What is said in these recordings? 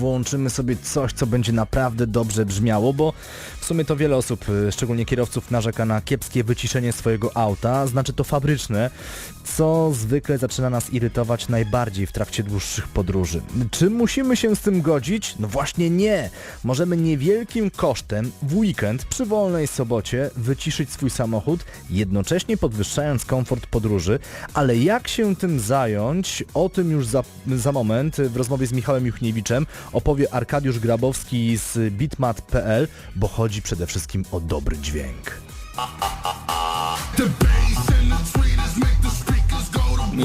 włączymy sobie coś, co będzie naprawdę dobrze brzmiało, bo w sumie to wiele osób, y, szczególnie kierowców, narzeka na kiepskie wyciszenie swojego auta, znaczy to fabryczne, co zwykle zaczyna nas irytować najbardziej w trakcie dłuższych podróży. Czy musimy się z tym godzić? No właśnie nie. Możemy niewielkim kosztem w weekend przy wolnej sobocie wyciszyć swój samochód, jednocześnie podwyższając komfort podróży, ale jak się tym zająć, o tym już za, za moment w rozmowie z Michałem Juchniewiczem opowie Arkadiusz Grabowski z bitmat.pl, bo chodzi przede wszystkim o dobry dźwięk.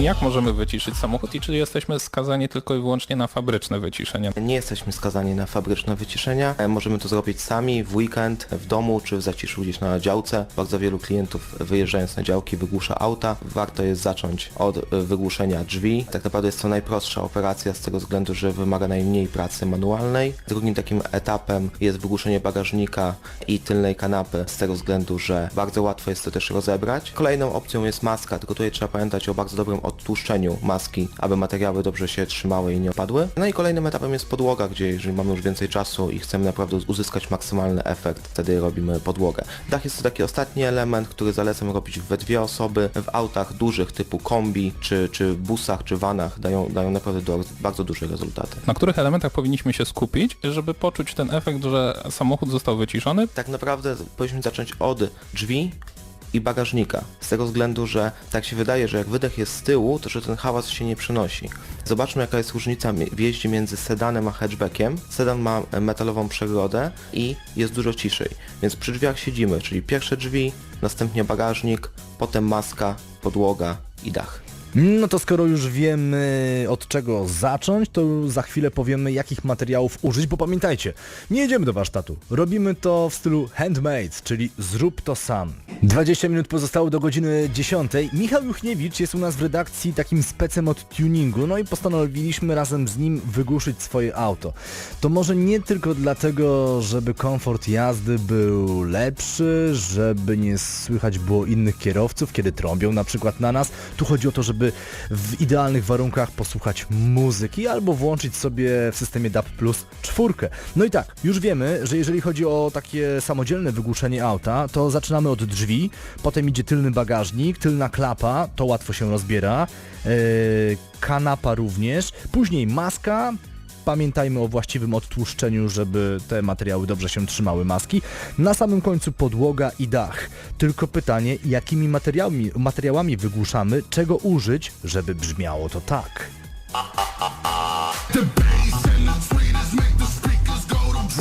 Jak możemy wyciszyć samochód i czy jesteśmy skazani tylko i wyłącznie na fabryczne wyciszenie? Nie jesteśmy skazani na fabryczne wyciszenia. E, Możemy to zrobić sami w weekend, w domu czy w zaciszu gdzieś na działce. Bardzo wielu klientów wyjeżdżając na działki wygłusza auta. Warto jest zacząć od e, wygłuszenia drzwi. Tak naprawdę jest to najprostsza operacja z tego względu, że wymaga najmniej pracy manualnej. Drugim takim etapem jest wygłuszenie bagażnika i tylnej kanapy z tego względu, że bardzo łatwo jest to też rozebrać. Kolejną opcją jest maska, tylko tutaj trzeba pamiętać o bardzo dobrym odtłuszczeniu maski, aby materiały dobrze się trzymały i nie opadły. No i kolejnym etapem jest podłoga, gdzie jeżeli mamy już więcej czasu i chcemy naprawdę uzyskać maksymalny efekt, wtedy robimy podłogę. Dach jest to taki ostatni element, który zalecam robić we dwie osoby. W autach dużych typu kombi, czy, czy busach, czy vanach dają, dają naprawdę do, bardzo duże rezultaty. Na których elementach powinniśmy się skupić, żeby poczuć ten efekt, że samochód został wyciszony? Tak naprawdę powinniśmy zacząć od drzwi i bagażnika. Z tego względu, że tak się wydaje, że jak wydech jest z tyłu, to że ten hałas się nie przenosi. Zobaczmy jaka jest różnica w jeździe między sedanem a hatchbackiem. Sedan ma e, metalową przegrodę i jest dużo ciszej. Więc przy drzwiach siedzimy, czyli pierwsze drzwi, następnie bagażnik, potem maska, podłoga i dach. No to skoro już wiemy od czego zacząć, to za chwilę powiemy jakich materiałów użyć, bo pamiętajcie, nie jedziemy do warsztatu. Robimy to w stylu handmade, czyli zrób to sam. 20 minut pozostało do godziny 10. Michał Juchniewicz jest u nas w redakcji takim specem od tuningu, no i postanowiliśmy razem z nim wygłuszyć swoje auto. To może nie tylko dlatego, żeby komfort jazdy był lepszy, żeby nie słychać było innych kierowców, kiedy trąbią na przykład na nas. Tu chodzi o to, żeby w idealnych warunkach posłuchać muzyki albo włączyć sobie w systemie DAB Plus czwórkę. No i tak, już wiemy, że jeżeli chodzi o takie samodzielne wygłuszenie auta, to zaczynamy od drzwi, potem idzie tylny bagażnik, tylna klapa, to łatwo się rozbiera, yy, kanapa również, później maska, Pamiętajmy o właściwym odtłuszczeniu, żeby te materiały dobrze się trzymały maski. Na samym końcu podłoga i dach. Tylko pytanie, jakimi materiałami, materiałami wygłuszamy, czego użyć, żeby brzmiało to tak.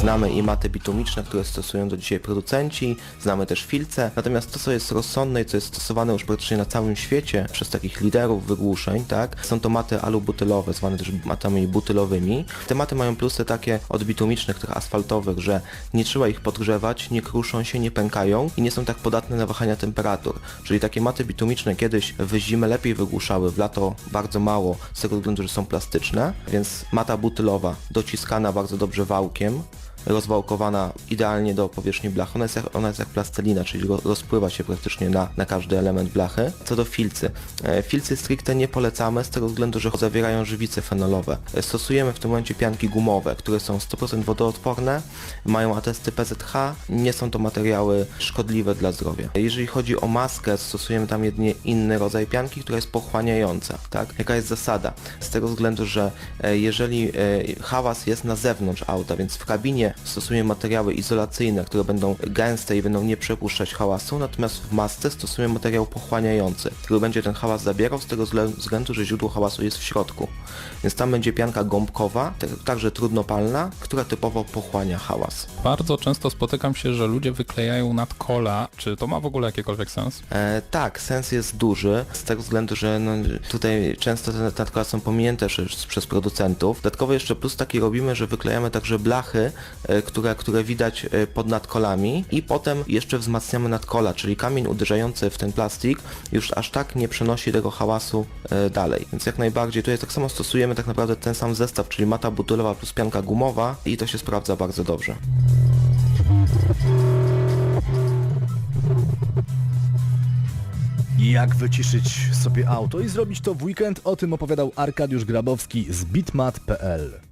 Znamy i maty bitumiczne, które stosują do dzisiaj producenci, znamy też filce, natomiast to co jest rozsądne i co jest stosowane już praktycznie na całym świecie przez takich liderów wygłuszeń, tak, są to maty alubutylowe, zwane też matami butylowymi. Te maty mają plusy takie od bitumicznych, tych asfaltowych, że nie trzeba ich podgrzewać, nie kruszą się, nie pękają i nie są tak podatne na wahania temperatur. Czyli takie maty bitumiczne kiedyś w zimę lepiej wygłuszały, w lato bardzo mało, z tego względu, że są plastyczne, więc mata butylowa dociskana bardzo dobrze wałkiem, rozwałkowana idealnie do powierzchni blachy. Ona jest jak, ona jest jak plastelina, czyli ro- rozpływa się praktycznie na, na każdy element blachy. Co do filcy. E, filcy stricte nie polecamy z tego względu, że zawierają żywice fenolowe. E, stosujemy w tym momencie pianki gumowe, które są 100% wodoodporne, mają atesty PZH, nie są to materiały szkodliwe dla zdrowia. Jeżeli chodzi o maskę, stosujemy tam jedynie inny rodzaj pianki, która jest pochłaniająca. Tak? Jaka jest zasada? Z tego względu, że e, jeżeli hałas jest na zewnątrz auta, więc w kabinie stosujemy materiały izolacyjne, które będą gęste i będą nie przepuszczać hałasu, natomiast w masce stosujemy materiał pochłaniający, który będzie ten hałas zabierał z tego wzglę- względu, że źródło hałasu jest w środku. Więc tam będzie pianka gąbkowa, te- także trudnopalna, która typowo pochłania hałas. Bardzo często spotykam się, że ludzie wyklejają nadkola. Czy to ma w ogóle jakikolwiek sens? E, tak, sens jest duży, z tego względu, że no, tutaj często te nadkola są pominięte przez, przez producentów. Dodatkowo jeszcze plus taki robimy, że wyklejamy także blachy, które, które widać e, pod nadkolami i potem jeszcze wzmacniamy nadkola, czyli kamień uderzający w ten plastik już aż tak nie przenosi tego hałasu e, dalej. Więc jak najbardziej tutaj tak samo stosujemy tak naprawdę ten sam zestaw, czyli mata butylowa plus pianka gumowa i to się sprawdza bardzo dobrze. Jak wyciszyć sobie auto i zrobić to w weekend, o tym opowiadał Arkadiusz Grabowski z bitmat.pl.